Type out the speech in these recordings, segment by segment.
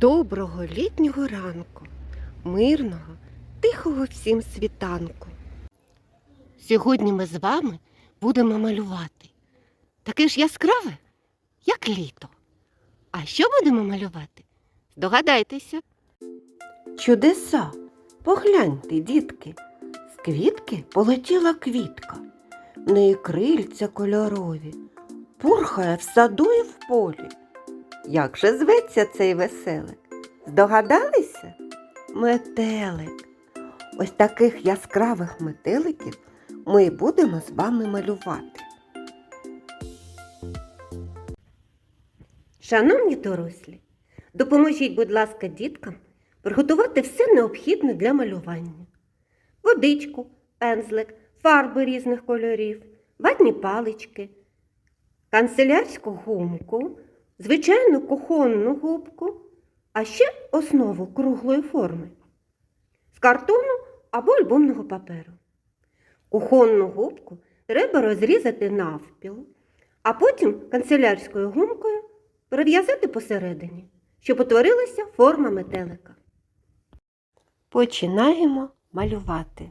Доброго літнього ранку, мирного, тихого всім світанку. Сьогодні ми з вами будемо малювати таке ж яскраве, як літо. А що будемо малювати? Здогадайтеся. Чудеса, погляньте, дітки, з квітки полетіла квітка, в неї крильця кольорові, пурхає в саду і в полі. Як же зветься цей веселик? Здогадалися? Метелик. Ось таких яскравих метеликів ми будемо з вами малювати. Шановні дорослі, допоможіть, будь ласка, діткам приготувати все необхідне для малювання. Водичку, пензлик, фарби різних кольорів, ватні палички, канцелярську гумку, звичайну кухонну губку, а ще основу круглої форми з картону або альбомного паперу. Кухонну губку треба розрізати навпіл, а потім канцелярською гумкою перев'язати посередині, щоб утворилася форма метелика. Починаємо малювати.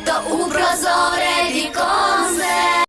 аж до